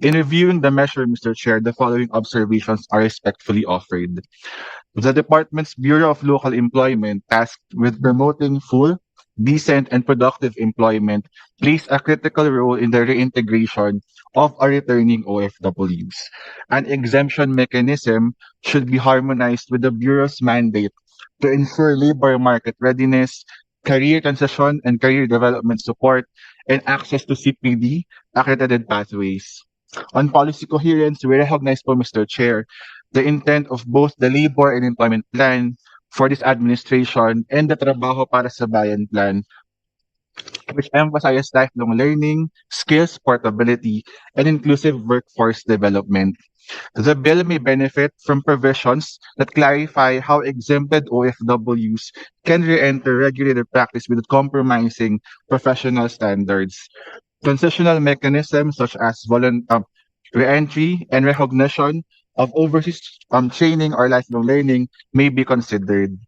In reviewing the measure, Mr. Chair, the following observations are respectfully offered. The Department's Bureau of Local Employment, tasked with promoting full, decent, and productive employment, plays a critical role in the reintegration of our returning OFWs. An exemption mechanism should be harmonized with the Bureau's mandate to ensure labor market readiness, career transition and career development support, and access to CPD accredited pathways. On policy coherence, we recognize Mr. Chair, the intent of both the labor and employment plan for this administration and the Trabajo para sa Bayan plan, which emphasizes lifelong learning, skills portability, and inclusive workforce development. The bill may benefit from provisions that clarify how exempted OFWs can re-enter regulated practice without compromising professional standards. Transitional mechanisms such as volunt um, re-entry and recognition of overseas um, training or lifelong learning may be considered.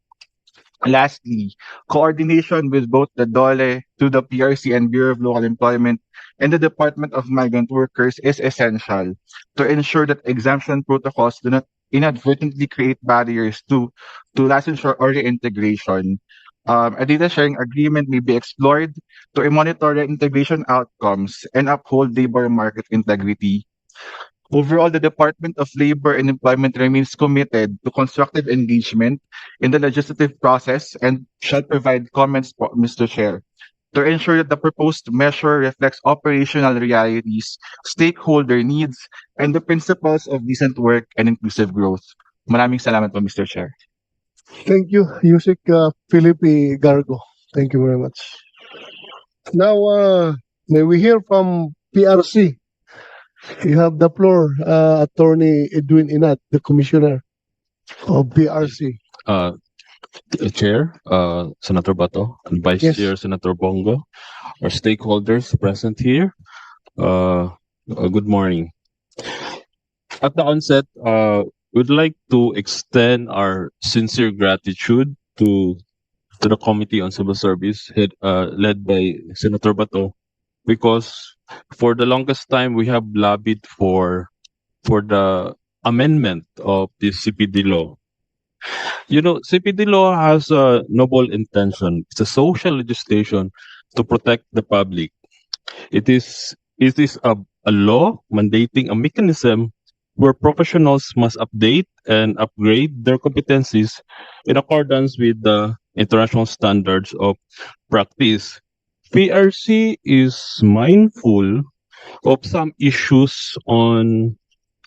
Lastly, coordination with both the DOLE to the PRC and Bureau of Local Employment and the Department of Migrant Workers is essential to ensure that exemption protocols do not inadvertently create barriers to, to licensure or reintegration. Um, a data sharing agreement may be explored to monitor reintegration outcomes and uphold labor market integrity. Overall, the Department of Labor and Employment remains committed to constructive engagement in the legislative process and shall provide comments, Mr. Chair, to ensure that the proposed measure reflects operational realities, stakeholder needs, and the principles of decent work and inclusive growth. Maraming salamat po, Mr. Chair. Thank you, Yusik uh, Felipe Gargo. Thank you very much. Now, uh, may we hear from PRC? You have the floor, uh, Attorney Edwin Inat, the Commissioner of PRC. uh, Chair, uh, Senator Bato, and Vice Yes. Chair Senator Bongo, our stakeholders present here. Uh, uh, good morning. At the onset, uh, we'd like to extend our sincere gratitude to to the Committee on Civil Service head, uh, led by Senator Bato because for the longest time we have lobbied for for the amendment of the CPD law you know, CPD law has a noble intention. It's a social legislation to protect the public. It is it is a, a law mandating a mechanism where professionals must update and upgrade their competencies in accordance with the international standards of practice. PRC is mindful of some issues on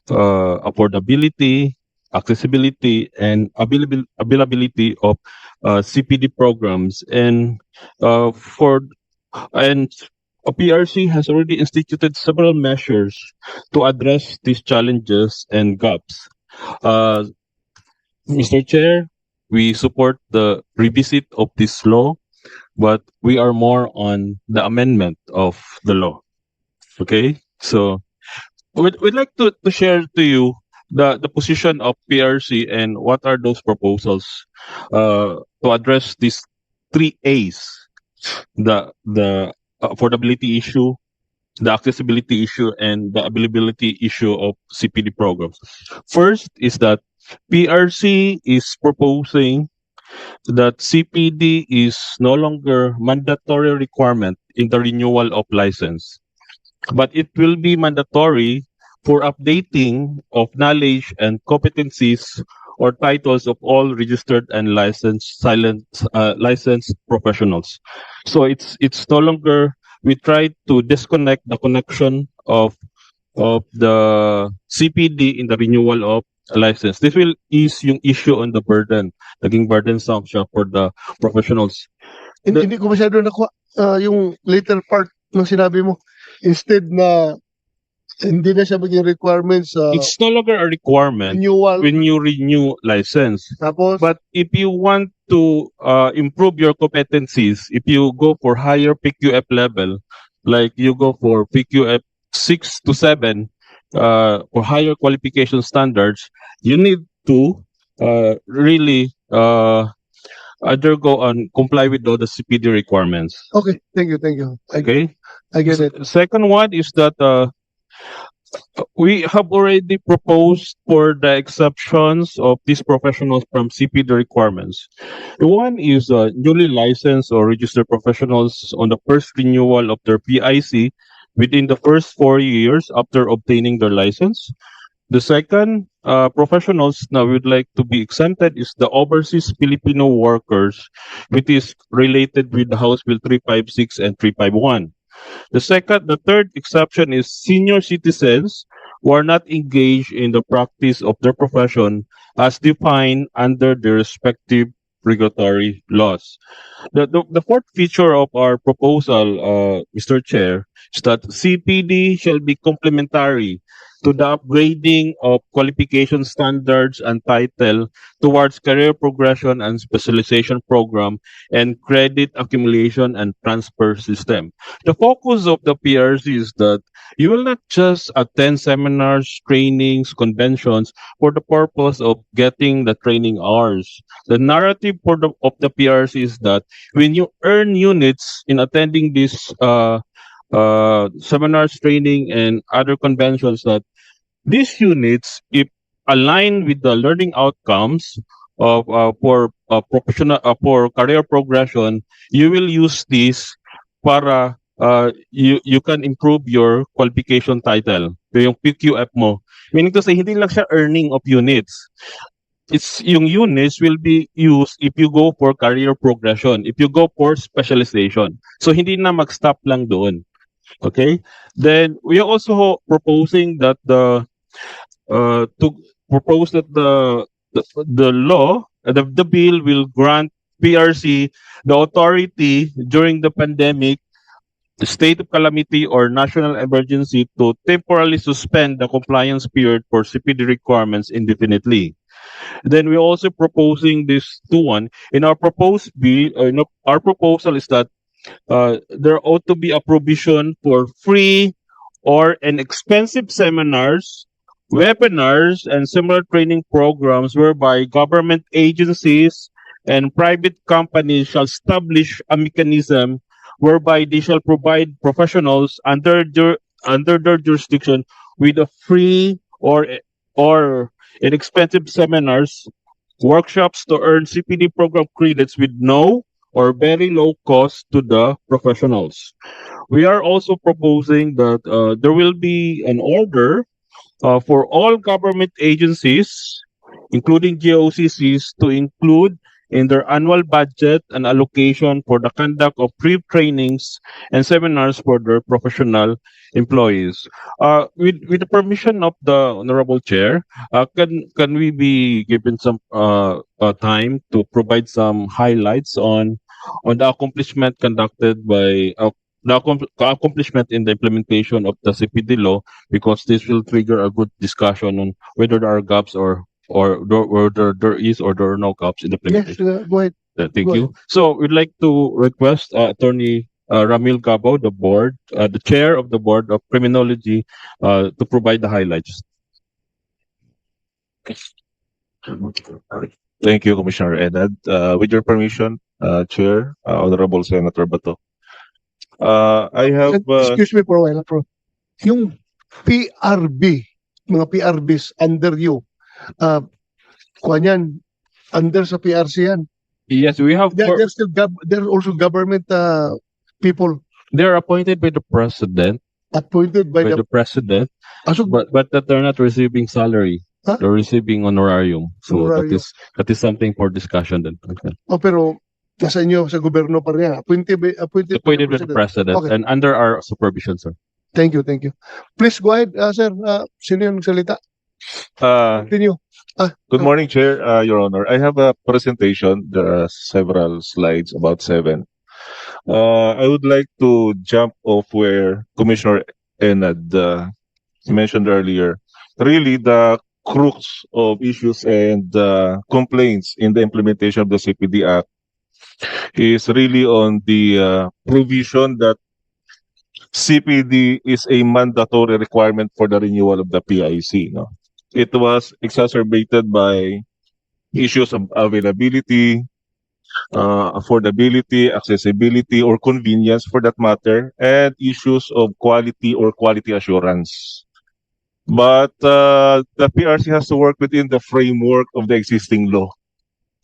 uh, affordability, accessibility and available availability of uh, CPD programs and uh, for and PRC has already instituted several measures to address these challenges and gaps. Uh, Mr. Chair, we support the revisit of this law, but we are more on the amendment of the law. Okay, so we'd, we'd like to, to share to you the the position of PRC and what are those proposals uh, to address these three A's: the the Uh, affordability issue, the accessibility issue, and the availability issue of CPD programs. First is that PRC is proposing that CPD is no longer mandatory requirement in the renewal of license, but it will be mandatory for updating of knowledge and competencies or titles of all registered and licensed silent uh, licensed professionals. So it's it's no longer we try to disconnect the connection of of the CPD in the renewal of license. This will ease yung issue on the burden. Naging burdensome siya for the professionals. Hindi, The- hindi ko masyado nakuha uh, yung later part ng sinabi mo. Instead na hindi na siya maging requirement sa It's no longer a requirement renewal. when you renew license. Tapos, But if you want to uh, improve your competencies, if you go for higher PQF level, like you go for PQF 6 to 7, uh, or higher qualification standards, you need to uh, really uh, undergo and comply with all the CPD requirements. okay, thank you, thank you. I, Okay? I get it. Second one is that uh, we have already proposed for the exceptions of these professionals from CPD requirements. The one is uh, newly licensed or registered professionals on the first renewal of their PIC within the first four years after obtaining their license. The second, uh, professionals now would like to be exempted is the overseas Filipino workers, which is related with House Bill 356 and 351. The second, the third exception is senior citizens who are not engaged in the practice of their profession as defined under the respective regulatory laws. The, the, the fourth feature of our proposal, uh, Mr. Chair, is that CPD shall be complementary to the upgrading of qualification standards and title towards career progression and specialization program and credit accumulation and transfer system. The focus of the PRC is that you will not just attend seminars, trainings, conventions for the purpose of getting the training hours. The narrative for the, of the PRC is that when you earn units in attending these uh, uh, seminars, training, and other conventions, that these units, if aligned with the learning outcomes of uh, for uh, professional uh, for career progression, you will use this para uh, you you can improve your qualification title. Yung PQF mo. Meaning to say, hindi lang siya earning of units. It's yung units will be used if you go for career progression, if you go for specialization. So hindi na mag-stop lang doon. Okay? Then we are also proposing that the uh, to propose that the the, the law uh, the, the bill will grant PRC the authority during the pandemic the state of calamity or national emergency to temporarily suspend the compliance period for CPD requirements indefinitely. Then we're also proposing this to one. In our proposed bill, uh, in our- proposal is that uh, there ought to be a provision for free or inexpensive seminars, webinars, and similar training programs whereby government agencies and private companies shall establish a mechanism whereby they shall provide professionals under their under their jurisdiction with a free or or inexpensive seminars, workshops to earn CPD program credits with no or very low cost to the professionals. We are also proposing that uh, there will be an order uh, for all government agencies, including GOCCs, to include in their annual budget an allocation for the conduct of pre trainings and seminars for their professional employees. Uh, with, with the permission of the honorable chair, uh, can can we be given some uh, uh, time to provide some highlights on on the accomplishment conducted by uh, the accom- accomplishment in the implementation of the CPD law because this will trigger a good discussion on whether there are gaps or or there, or there, there is or there are no gaps in the Yes, implementation. uh, go ahead. Uh, Thank Go you. So we'd like to request uh, Attorney uh, Ramil Gabo, the board, uh, the chair of the board of criminology, uh, to provide the highlights. Thank you, Commissioner Enad. Uh, with your permission, uh, Chair, uh, Honorable Senator Bato. Uh, I have, uh, Excuse me for a while, bro. Yung PRB, mga PRBs under you, uh, kuha yan, under sa PRC yan. Yes, we have. They're, they're still, gov- they're also government uh, people they're appointed by the president, appointed by by the, the president, ah, so, but but that they're not receiving salary. Huh? They're receiving honorarium. So Honorarium. that is that is something for discussion then. Okay. oh, pero nasa inyo sa gobyerno pa rin yan. Appointed, by- appointed, Appointed by the president. president Okay. and under our supervision, sir. Thank you, thank you. Please go ahead, uh, sir. Uh, sino yung salita? uh, Continue. good morning, Chair, uh, Your Honor. I have a presentation. There are several slides, about seven. Uh, I would like to jump off where Commissioner Enad, uh, mentioned earlier. Really, the crux of issues and, uh, complaints in the implementation of the CPD Act is really on the, uh, provision that CPD is a mandatory requirement for the renewal of the PIC. No? It was exacerbated by issues of availability, uh, affordability, accessibility, or convenience for that matter, and issues of quality or quality assurance. But uh, the PRC has to work within the framework of the existing law.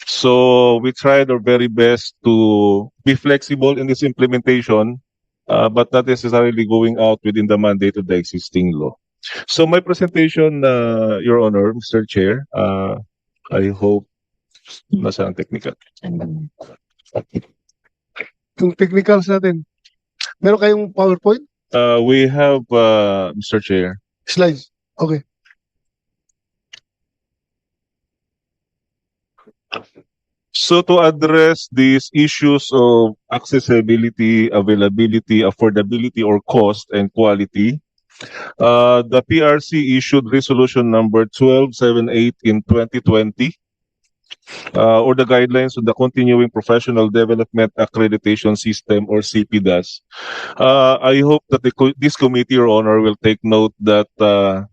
So we tried our very best to be flexible in this implementation, uh, but not necessarily going out within the mandate of the existing law. So my presentation, uh, Your Honor, Mr. Chair, uh, I hope nasa ang technical. Yung technicals natin. Meron kayong PowerPoint? Uh, we have, uh, Mr. Chair, Slides. Okay. So to address these issues of accessibility, availability, affordability, or cost and quality, uh, the PRC issued resolution number 1278 in 2020, uh, or the guidelines on the continuing professional development accreditation system or CPDAS. Uh, I hope that the this committee, Your Honor, will take note that uh,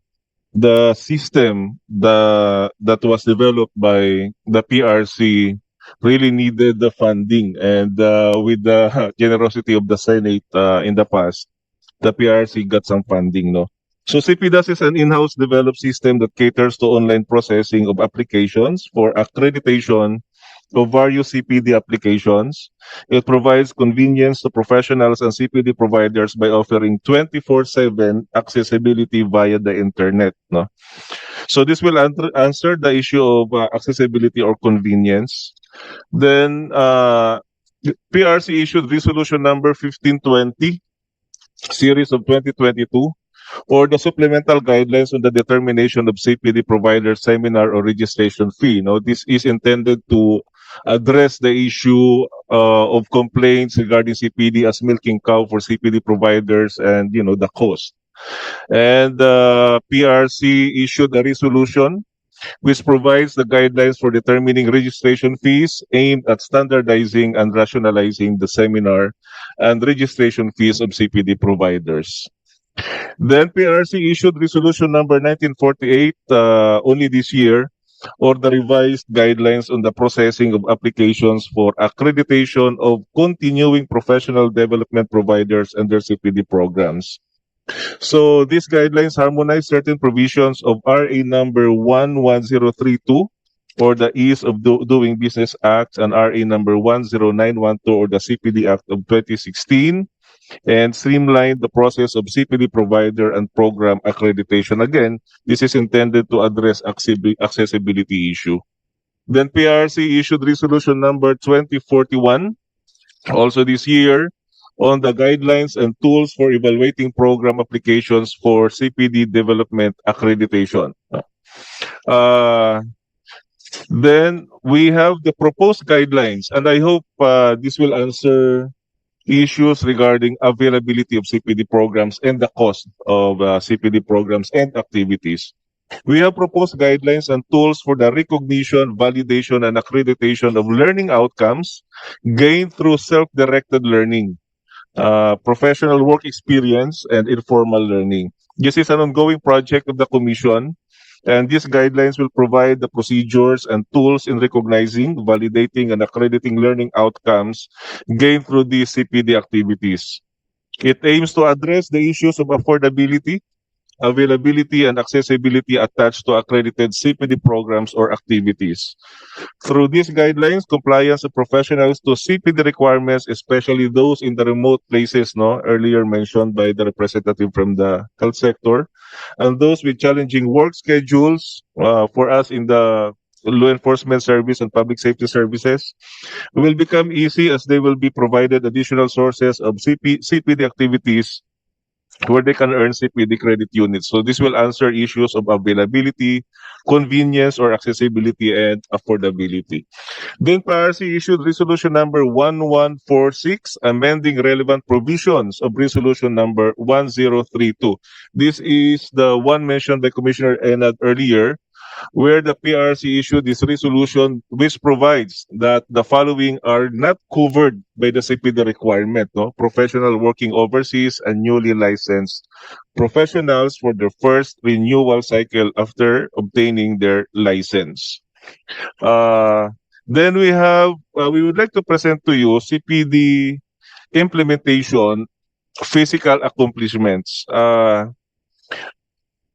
the system the, that was developed by the PRC really needed the funding and uh, with the generosity of the Senate uh, in the past, the PRC got some funding, no? So CPDAS is an in-house developed system that caters to online processing of applications for accreditation of various CPD applications. It provides convenience to professionals and CPD providers by offering 24/7 accessibility via the internet, no? So this will an- answer the issue of uh, accessibility or convenience. Then uh, PRC issued resolution number 1520 series of 2022 or the supplemental guidelines on the determination of CPD provider seminar or registration fee. Now, this is intended to address the issue uh, of complaints regarding CPD as milking cow for CPD providers and, you know, the cost. And uh, PRC issued a resolution which provides the guidelines for determining registration fees aimed at standardizing and rationalizing the seminar and registration fees of CPD providers. Then PRC issued resolution number 1948 uh, only this year or the revised guidelines on the processing of applications for accreditation of continuing professional development providers and their CPD programs. So these guidelines harmonize certain provisions of RA number 11032 or the Ease of Do- Doing Business Act and RA number 10912 or the CPD Act of 2016 and streamline the process of CPD provider and program accreditation. Again, this is intended to address accessibility issue. Then PRC issued resolution number 2041 also this year on the guidelines and tools for evaluating program applications for CPD development accreditation. Uh, then we have the proposed guidelines, and I hope uh, this will answer issues regarding availability of CPD programs and the cost of uh, CPD programs and activities. We have proposed guidelines and tools for the recognition, validation, and accreditation of learning outcomes gained through self-directed learning, uh, professional work experience, and informal learning. This is an ongoing project of the Commission, and these guidelines will provide the procedures and tools in recognizing, validating, and accrediting learning outcomes gained through these CPD activities. It aims to address the issues of affordability, availability, and accessibility attached to accredited CPD programs or activities. Through these guidelines, compliance of professionals to CPD requirements, especially those in the remote places, no, earlier mentioned by the representative from the health sector, and those with challenging work schedules uh, for us in the law enforcement service and public safety services will become easy as they will be provided additional sources of CP, CPD activities where they can earn CPD credit units. So this will answer issues of availability, convenience, or accessibility and affordability. Then PRC issued resolution number 1146, amending relevant provisions of resolution number 1032. This is the one mentioned by Commissioner Enad earlier, where the PRC issued this resolution which provides that the following are not covered by the CPD requirement, no? Professional working overseas and newly licensed professionals for their first renewal cycle after obtaining their license. Uh, then we have, uh, we would like to present to you CPD implementation physical accomplishments. Uh,